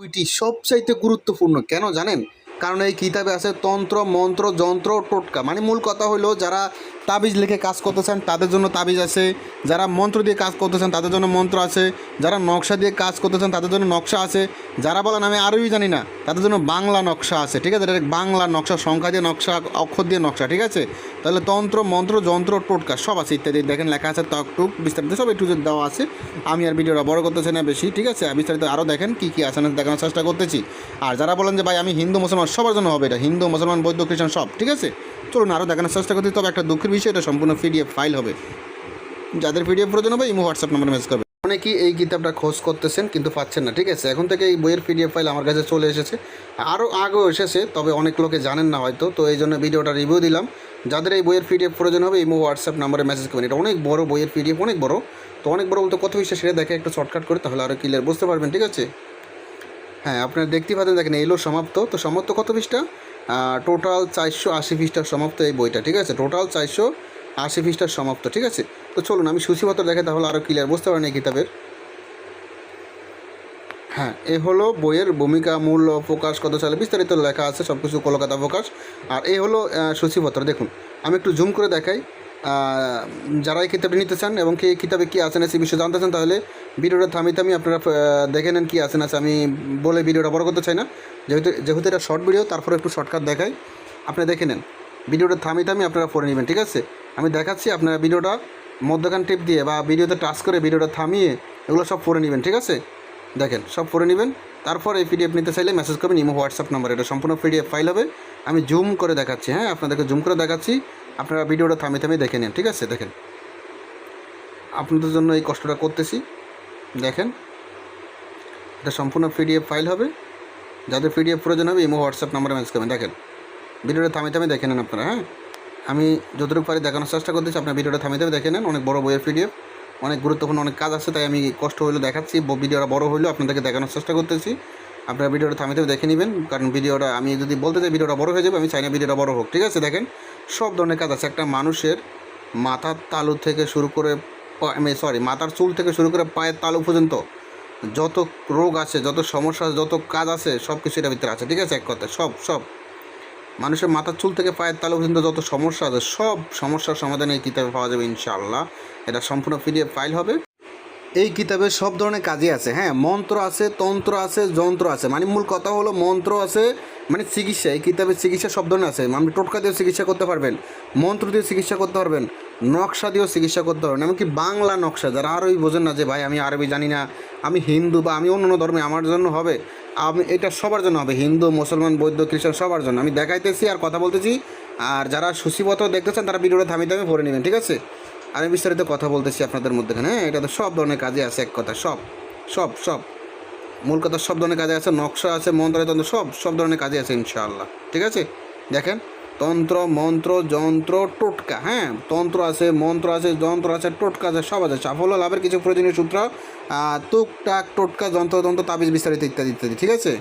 বইটি সবচাইতে গুরুত্বপূর্ণ, কেন জানেন? কারণ এই কিতাবে আছে তন্ত্র, মন্ত্র, যন্ত্র, টোটকা। মানে মূল কথা হলো, যারা তাবিজ লিখে কাজ করতেছেন, তাদের জন্য তাবিজ আছে। যারা মন্ত্র দিয়ে কাজ করতেছেন, তাদের জন্য মন্ত্র আছে। যারা নকশা দিয়ে কাজ করতেছেন, তাদের জন্য নকশা আছে। যারা বলেন, আমি আরোই জানি না, তাদের জন্য বাংলা নকশা আছে। ঠিক আছে? বাংলা নকশা, সংখ্যা দিয়ে নকশা, অক্ষর দিয়ে নকশা, ঠিক আছে? তাহলে তন্ত্র, মন্ত্র, যন্ত্র, টোটকা সব আছে ইত্যাদি। দেখেন লেখা আছে টক টুক বিস্তারিত সব একটু দেওয়া আছে, আমি আর ভিডিওটা বড় করতেছি না বেশি, ঠিক আছে? বিস্তারিত আরও দেখেন কী কী আছে না দেখানোর চেষ্টা করতেছি। আর যারা বলেন যে, ভাই, আমি হিন্দু, মুসলমান, সবার জন্য হবে এটা। হিন্দু, মুসলমান, বৌদ্ধ, খ্রিস্টান সব, ঠিক আছে? চলুন আরও দেখানোর চেষ্টা করতে, তবে একটা দুঃখের বিষয়, এটা সম্পূর্ণ পিডিএফ ফাইল হবে। যাদের পিডিএফ প্রয়োজন হবে, ইমো হোয়াটসঅ্যাপ নাম্বারে মেসেজ করবে। অনেকেই এই কিতাবটা খোঁজ করতেছেন, কিন্তু পাচ্ছেন না, ঠিক আছে? এখন থেকে এই বইয়ের পিডিএফ ফাইল আমার কাছে চলে এসেছে। আরও আগেও এসেছে, তবে অনেক লোকে জানেন না হয়তো, তো এই জন্য ভিডিওটা রিভিউ দিলাম। যাদের এই বইয়ের পিডিএফ প্রয়োজন হবে, ইমো হোয়াটসঅ্যাপ নাম্বারে মেসেজ করবেন। এটা অনেক বড় বইয়ের পিডিএফ অনেক বড়। তো অনেক বড় বলতে কত বিষয়, সেটা দেখে একটু শর্টকাট করে তাহলে আরও ক্লিয়ার বুঝতে পারবেন, ঠিক আছে? হ্যাঁ আপনারা দেখতে পাচ্ছেন, দেখেন, এলো সমাপ্ত। তো সমাপ্ত কত পৃষ্ঠা? টোটাল চারশো আশি পৃষ্ঠার সমাপ্ত এই বইটা, ঠিক আছে? টোটাল চারশো আশি পৃষ্ঠার সমাপ্ত, ঠিক আছে? তো চলুন, আমি সূচিপত্র দেখে তাহলে আরও ক্লিয়ার বুঝতে পারেন এই কিতাবের? হ্যাঁ এ হলো বইয়ের ভূমিকা, মূল্য, প্রকাশ, কত সালে বিস্তারিত লেখা আছে সব কিছু কলকাতা প্রকাশ। আর এ হলো সূচিপত্র দেখুন। আমি একটু জুম করে দেখাই। যারা এই কিতাবটি নিতে চান এবং কি কিতাবে কী আছে না সে বিষয়ে জানতে চান, তাহলে ভিডিওটা থামি থামি আপনারা দেখে নেন কী আছে না আছে। আমি বলে ভিডিওটা বড় করতে চাই না। যেহেতু যেহেতু এটা শর্ট ভিডিও তারপরে একটু শর্টকাট দেখাই। আপনি দেখে নেন। ভিডিওটা থামি থামি আপনারা পড়ে নেবেন, ঠিক আছে? আমি দেখাচ্ছি, আপনারা ভিডিওটা মধ্যখান টিপ দিয়ে বা ভিডিওতে টাচ করে ভিডিওটা থামিয়ে এগুলো সব পড়ে নেবেন, ঠিক আছে? দেখেন, সব পড়ে নেবেন। তারপর এই পিডিএফ নিতে চাইলে মেসেজ করবেন, ইমো, হোয়াটসঅ্যাপ নাম্বার এটা সম্পূর্ণ পিডিএফ ফাইল হবে। আমি জুম করে দেখাচ্ছি হ্যাঁ? আপনাদেরকে জুম করে দেখাচ্ছি। আপনারা ভিডিওটা থামিয়ে থামিয়ে দেখে নিন, ঠিক আছে? দেখেন। আপনাদের জন্য এই কষ্টটা করতেছি। দেখেন। এটা সম্পূর্ণ পিডিএফ ফাইল হবে। যাদের পিডিএফ প্রয়োজন হবে, ইমো, হোয়াটসঅ্যাপ নাম্বারে মেসেজ করবেন। দেখেন, ভিডিওটা থামিয়ে থামিয়ে দেখে নেন আপনারা হ্যাঁ? আমি যতটুকু পারি দেখানোর চেষ্টা করতেছি, আপনার ভিডিওটা থামিয়ে থামিয়ে দেখে নেন। অনেক বড় বইয়ের পিডিএফ, অনেক গুরুত্বপূর্ণ, অনেক কাজ আছে, তাই আমি কষ্ট হইলেও দেখাচ্ছি। ভিডিওটা বড় হইলেও আপনাদেরকে দেখানোর চেষ্টা করতেছি। আপনারা ভিডিওটা থামিয়ে দেখে নেবেন, কারণ ভিডিওটা আমি যদি বলতে চাই ভিডিওটা বড় হয়ে যাবে, আমি চাই না ভিডিওটা বড় হোক, ঠিক আছে? দেখেন, সব ধরনের কাজ আছে। একটা মানুষের মাথার তালু থেকে শুরু করে সরি মাথার চুল থেকে শুরু করে পায়ের তালু পর্যন্ত যত রোগ আছে, যত সমস্যা যত কাজ আছে সব কিছু এটার ভিতরে আছে, ঠিক আছে? এক কথায়, সব সব। মানুষের মাথার চুল থেকে পায়ের তালু পর্যন্ত যত সমস্যা আছে, সব সমস্যার সমাধান এই কিতাবে পাওয়া যাবে ইনশাআল্লাহ। এটা সম্পূর্ণ পিডিএফ ফাইল হবে। এই কিতাবে সব ধরনের কাজই আছে। হ্যাঁ মন্ত্র আছে, তন্ত্র আছে, যন্ত্র আছে। মানে মূল কথা হলো মন্ত্র আছে মানে চিকিৎসা। এই কিতাবের চিকিৎসা সব ধরনের আছে। মানে টোটকা দিয়েও চিকিৎসা করতে পারবেন, মন্ত্র দিয়ে চিকিৎসা করতে পারবেন, নকশা দিয়েও চিকিৎসা করতে পারবেন। এমনকি বাংলা নকশা, যারা আরোই বোঝেন না যে, ভাই, আমি আরবি জানি না, আমি হিন্দু বা আমি অন্য অন্য ধর্মে, আমার জন্য হবে, আমি, এটা সবার জন্য হবে। হিন্দু, মুসলমান, বৌদ্ধ, খ্রিস্টান, সবার জন্য। আমি দেখাইতেছি আর কথা বলতেছি, আর যারা সূচিপত্র দেখতেছেন, তারা ভিডিওটা থামিয়ে থামিয়ে ভরে নেবেন, ঠিক আছে? আমি বিস্তারিত কথা বলতেছি আপনাদের মধ্যে হ্যাঁ এটা তো সব ধরনের কাজে আছে, এক কথা, সব সব সব। মূল কথা সব ধরনের কাজে আছে, নকশা আছে, মন্ত্র তন্ত্র, সব সব ধরনের কাজে আছে, ইনশাআল্লাহ। ঠিক আছে? দেখেন, তন্ত্র, মন্ত্র, যন্ত্র, টোটকা হ্যাঁ? তন্ত্র আছে, মন্ত্র আছে, যন্ত্র আছে, টোটকা আছে, সব আছে, সাফল্য লাভের কিছু প্রয়োজনীয় সূত্র টুকটাক টোটকা, যন্ত্র, তন্ত্র, তাবিজ বিস্তারিত ইত্যাদি ইত্যাদি, ঠিক আছে?